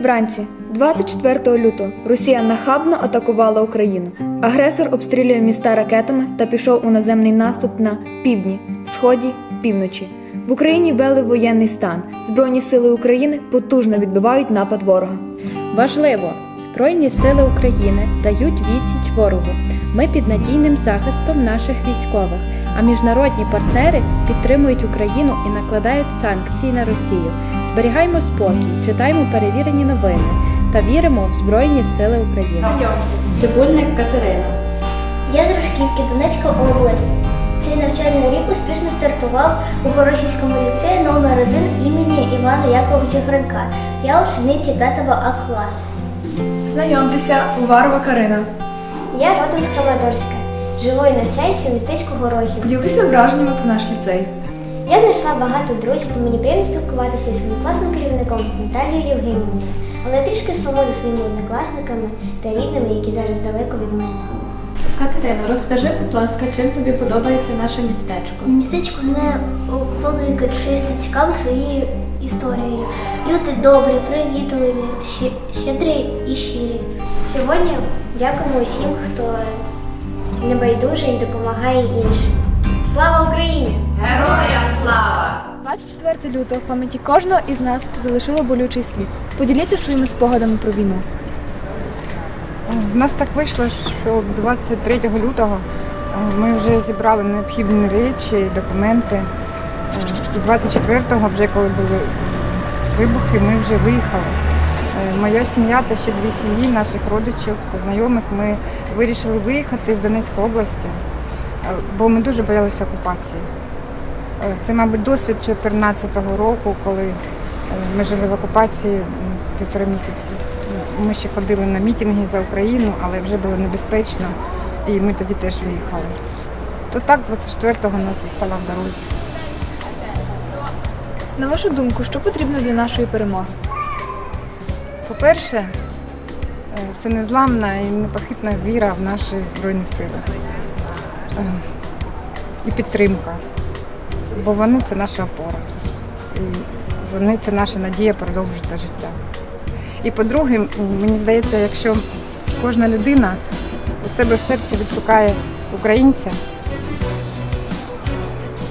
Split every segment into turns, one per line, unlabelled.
Вранці, 24 лютого, Росія нахабно атакувала Україну. Агресор обстрілює міста ракетами та пішов у наземний наступ на півдні, сході, півночі. В Україні ввели воєнний стан. Збройні сили України потужно відбивають напад ворога.
Важливо, Збройні сили України дають відсіч ворогу. Ми під надійним захистом наших військових, а міжнародні партнери підтримують Україну і накладають санкції на Росію. Зберігаймо спокій, читаймо перевірені новини та віримо в Збройні Сили України. Цибульник Катерина.
Я з Рожківки, Донецька область. Цей навчальний рік успішно стартував у Горохівському ліцеї номер 1 імені Івана Яковича Франка. Я учениця 5 А класу.
Знайомтеся, Уварова Карина.
Я родом з Краматорська. Живу і навчаюся в містечку Горохів.
Поділися враженнями про наш ліцей.
Я знайшла багато друзів, і мені приємно спілкуватися зі своїм класним керівником Наталією Євгенівною, але трішки сумую за своїми однокласниками та рідними, які зараз далеко від мене.
Катерино, розкажи, будь ласка, чим тобі подобається наше містечко?
Містечко не велике, чисте, цікаве своєю історією. Люди добрі, привітливі, щедрі і щирі. Сьогодні дякуємо усім, хто небайдужий і допомагає іншим. Слава Україні!
24 лютого в пам'яті кожного із нас залишило болючий слід. Поділіться своїми спогадами про війну.
В нас так вийшло, що 23 лютого е, ми вже зібрали необхідні речі, документи. Е, І 24-го, вже коли були вибухи, ми вже виїхали. Е, Моя сім'я та ще дві сім'ї наших родичів та знайомих ми вирішили виїхати з Донецької області, е, бо ми дуже боялися окупації. Е, Це, мабуть, досвід 2014 року, коли е, ми жили в окупації півтора місяці. Ми ще ходили на мітинги за Україну, але вже було небезпечно, і ми тоді теж виїхали. То так, 24-го нас застала в дорозі.
На вашу думку, що потрібно для нашої перемоги?
По-перше, е, це незламна і непохитна віра в наші Збройні Сили. Е, І підтримка. Бо вони це наша опора. І вони це наша надія продовжити життя. І по-друге, мені здається, якщо кожна людина у себе в серці відшукає українця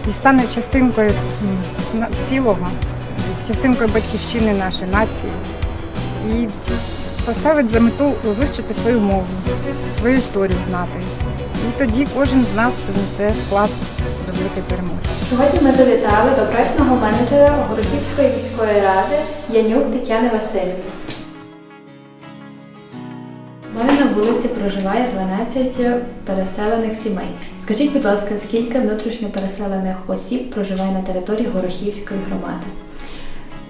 і стане частинкою цілого, частинкою батьківщини нашої нації, і поставить за мету вивчити свою мову, свою історію знати. І тоді кожен з нас внесе вклад до великої перемоги.
Сьогодні ми завітали до проектного менеджера Городівської міської ради Янюк Тетяни Васильівни. У мене на вулиці проживає 12 переселених сімей. Скажіть, будь ласка, скільки внутрішньо переселених осіб проживає на території Горохівської громади?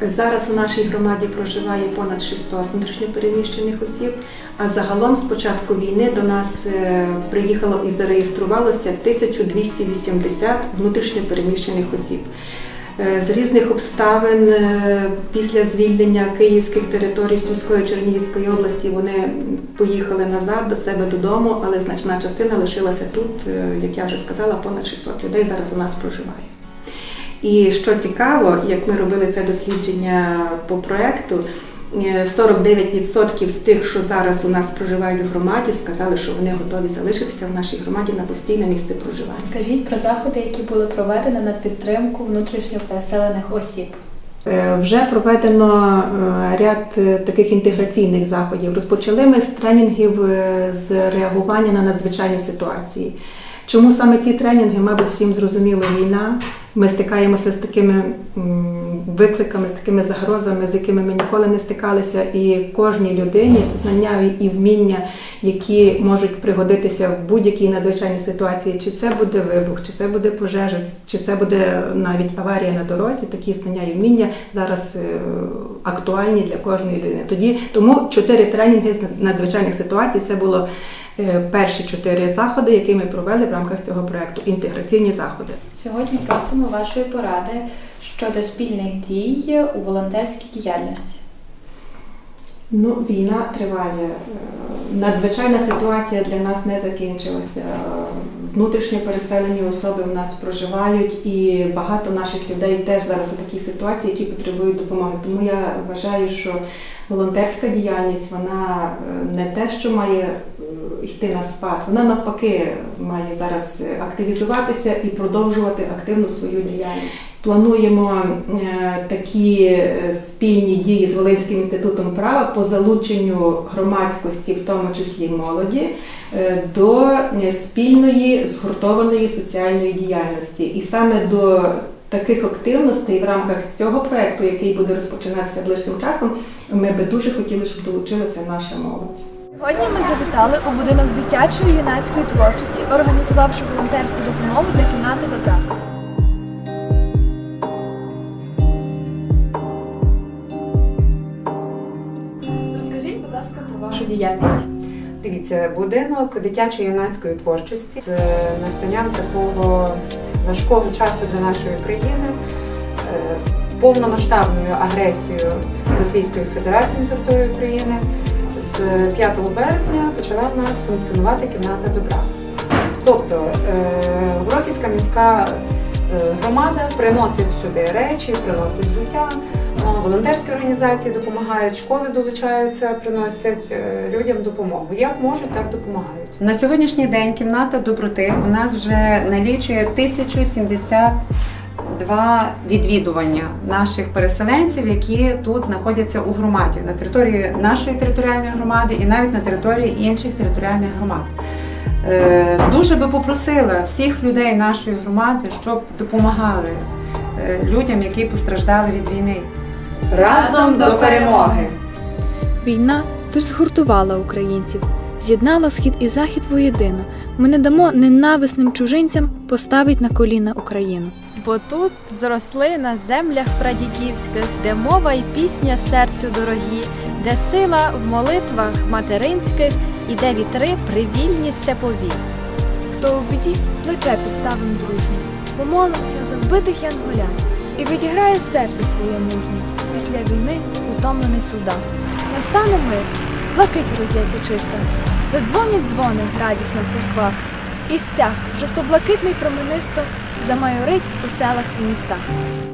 Зараз у нашій громаді проживає понад 600 внутрішньопереміщених осіб, а загалом з початку війни до нас е, приїхало і зареєструвалося 1280 внутрішньопереміщених осіб. Е, З різних обставин е, після звільнення київських територій Сумської Чернігівської області вони поїхали назад до себе додому, але значна частина лишилася тут, як я вже сказала, понад 600 людей зараз у нас проживає. І що цікаво, як ми робили це дослідження по проекту, 49% з тих, що зараз у нас проживають в громаді, сказали, що вони готові залишитися в нашій громаді на постійне місце проживання.
Скажіть про заходи, які були проведені на підтримку внутрішньо переселених осіб.
Е, Вже проведено е, ряд е, таких інтеграційних заходів. Розпочали ми з тренінгів з реагування на надзвичайні ситуації. Чому саме ці тренінги, мабуть, всім зрозуміло війна. Ми стикаємося з такими викликами, з такими загрозами, з якими ми ніколи не стикалися, і кожній людині знання і вміння, які можуть пригодитися в будь-якій надзвичайній ситуації, чи це буде вибух, чи це буде пожежа, чи це буде навіть аварія на дорозі, такі знання і вміння зараз е, актуальні для кожної людини. Тоді тому чотири тренінги з надзвичайних ситуацій це було перші чотири заходи, які ми провели в рамках цього проекту. Інтеграційні заходи.
Сьогодні просимо вашої поради щодо спільних дій у волонтерській діяльності.
Ну, війна триває. Е, Надзвичайна ситуація для нас не закінчилася. Е, Внутрішньо переселені особи в нас проживають, і багато наших людей теж зараз у такій ситуації, які потребують допомоги. Тому я вважаю, що волонтерська діяльність вона е, не те, що має е, йти на спад, вона навпаки має зараз активізуватися і продовжувати активну свою діяльність. Плануємо е, такі е, спільні дії з Волинським інститутом права по залученню громадськості, в тому числі молоді, е, до спільної згуртованої соціальної діяльності. І саме до таких активностей в рамках цього проекту, який буде розпочинатися ближчим часом, ми би дуже хотіли, щоб долучилася наша молодь.
Сьогодні ми завітали у будинок дитячої юнацької творчості, організувавши волонтерську допомогу для кімнати добра. Розкажіть, будь ласка, про вашу діяльність.
Дивіться, будинок дитячої юнацької творчості з настанням такого важкого часу для нашої країни, е, з повномасштабною агресією Російської Федерації на території України. З 5 березня почала в нас функціонувати кімната добра. Тобто е, Горохівська міська е, громада приносить сюди речі, приносить взуття. Волонтерські організації допомагають, школи долучаються, приносять е, людям допомогу. Як можуть, так допомагають. На сьогоднішній день кімната доброти у нас вже налічує 1072 відвідування наших переселенців, які тут знаходяться у громаді на території нашої територіальної громади і навіть на території інших територіальних громад. Е, Дуже би попросила всіх людей нашої громади, щоб допомагали е, людям, які постраждали від війни. Разом до перемоги!
Війна лише згуртувала українців, з'єднала схід і захід воєдино. Ми не дамо ненависним чужинцям поставить на коліна Україну.
Бо тут зросли на землях прадідівських, де мова й пісня серцю дорогі, де сила в молитвах материнських, і де вітри привільні степові.
Хто у біді, плече підставим дружнє, помолимося за вбитих янголят і відіграє серце своє мужнє. Після війни утомлений солдат. Настане мир, блакить розляться чиста, задзвонять дзвони радісно в церквах, і стяг жовто-блакитний променисто замайорить у селах і містах.